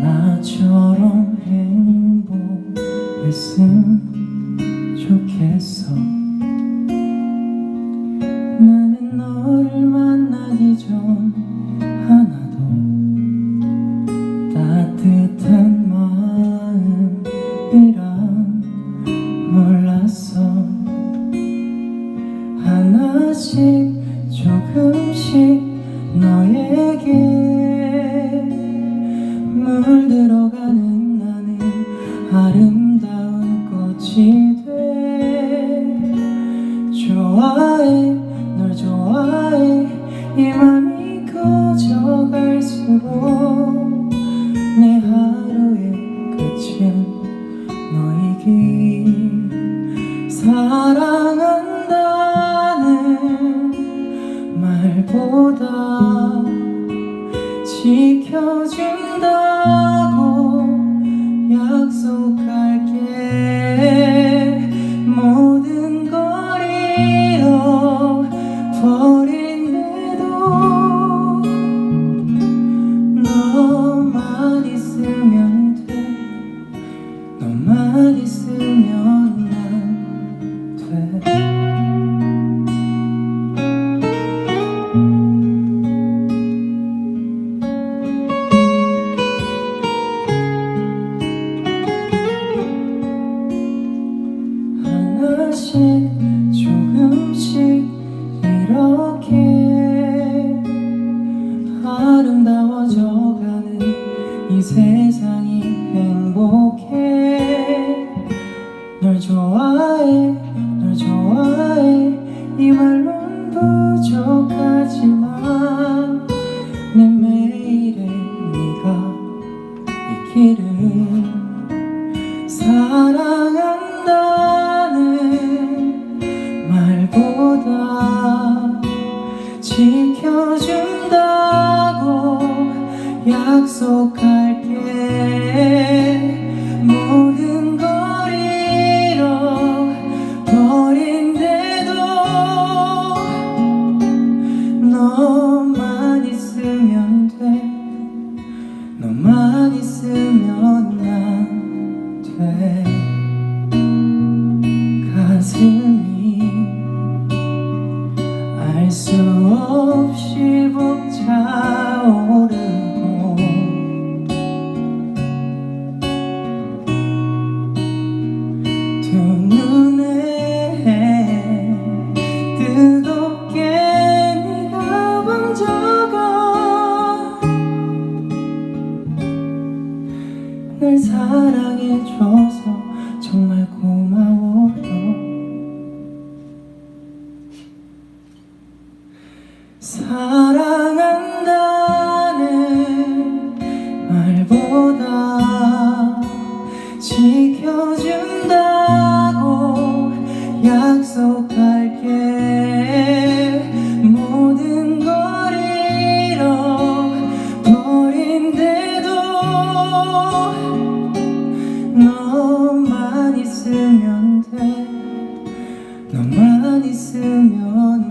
나처럼 행복했으면 좋겠어. 나는 너를 만나기 전 하나도 따뜻한 마음이란 몰랐어. 하나씩 조금씩 너에게 물들어가는 나는 아름다운 꽃이 돼. 좋아해 널 좋아해. 이 맘이 커져갈수록 내 하루의 끝은 너이기 사랑한다는 말보다 지 켜준다고 약속할게. 모든 걸 잃어 조금씩 이렇게 아름다워져가는 이 세상이 행복해. 널 좋아해 널 좋아해. 이 말론 부족하지만 내 매일에 네가 있기를 사랑한 말보다 지켜준다고 약속할게. 모든 걸 잃어버린데도 너 수 없이 벅차오르고 두 눈에 뜨겁게 네가 번져가 날 사랑해줘서 정말 고마워 사랑한다는 말보다 지켜준다고 약속할게. 모든 걸 잃어버린데도 너만 있으면 돼. 너만 있으면